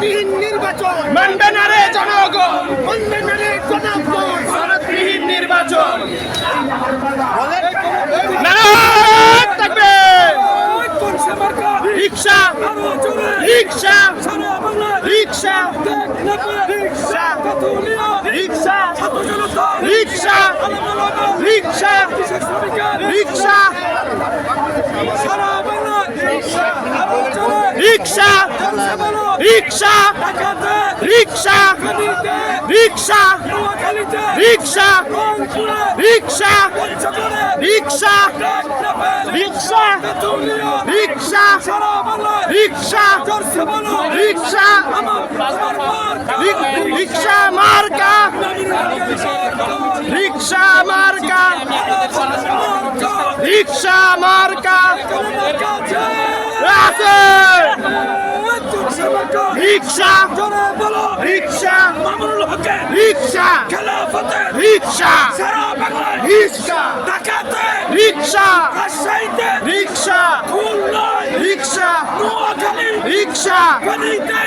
শরৎবিহীন নির্বাচন। মানবে না রে জনগণ। মানবে না রে জনগণ। শরৎবিহীন নির্বাচন। রিক্সা। রিক্সা। রিক্সা। রিক্সা। রিক্সা। রিক্সা। রিক্সা। রিক্সা। রিক্সা রিক্সা রিক্সা রিক্সা রিক্সা রিক্সা রিক্সা রিক্সা রিক্সা রিক্সা রিক্সা রিক্সা মার্কা রিক্সা মার্কা রিক্সা মার্কা রিক্সা! রিক্সা! মামুনুল হকের রিক্সা! খেলাফতের রিক্সা! সারা বাংলায় রিক্সা! ঢাকাতে রিক্সা! রাজশাহীতে রিক্সা! খুলনায় রিক্সা! নোয়াখালী রিক্সা! পানিতে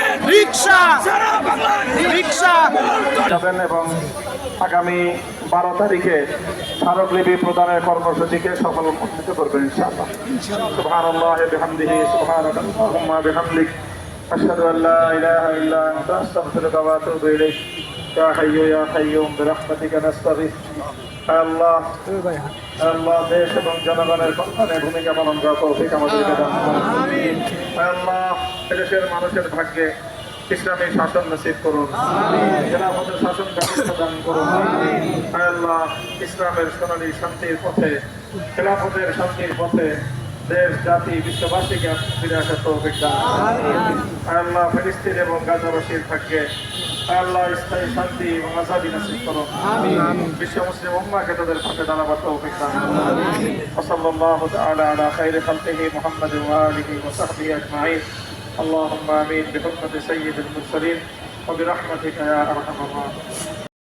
যাবেন এবং আগামী বারো তারিখে স্মারকলিপি প্রদানের কর্মসূচিকে সফল উন্নীত করবেন أشهد أن لا إله إلا أنت أستغفرك وأتوب إليك يا حي يا قيوم برحمتك نستغيث দেশ এবং জনগণের ভূমিকা পালন করা তৌফিক আমাদেরকে দান মানুষের ভাগ্যে ইসলামী শাসন নসিব করুন খেলাফতের শাসন ব্যবস্থা দান করুন হে আল্লাহ ইসলামের সোনালী শান্তির পথে খেলাফতের শান্তির পথে দেশ জাতি বিশ্ববাসীকে ফিরে আসার তৌফিক দান করুন। হে আল্লাহ ফিলিস্তিন এবং গাজাবাসীর ভাগ্যে হে আল্লাহ স্থায়ী শান্তি এবং আজাদি নসিব করুন বিশ্ব মুসলিম উম্মাকে তাদের পথে দাঁড়াবার তৌফিক দান করুন وصلى الله تعالى على خير خلقه محمد وآله وصحبه أجمعين اللهم آمين. بحرمة سيد المرسلين وبرحمتك يا أرحم الراحمين.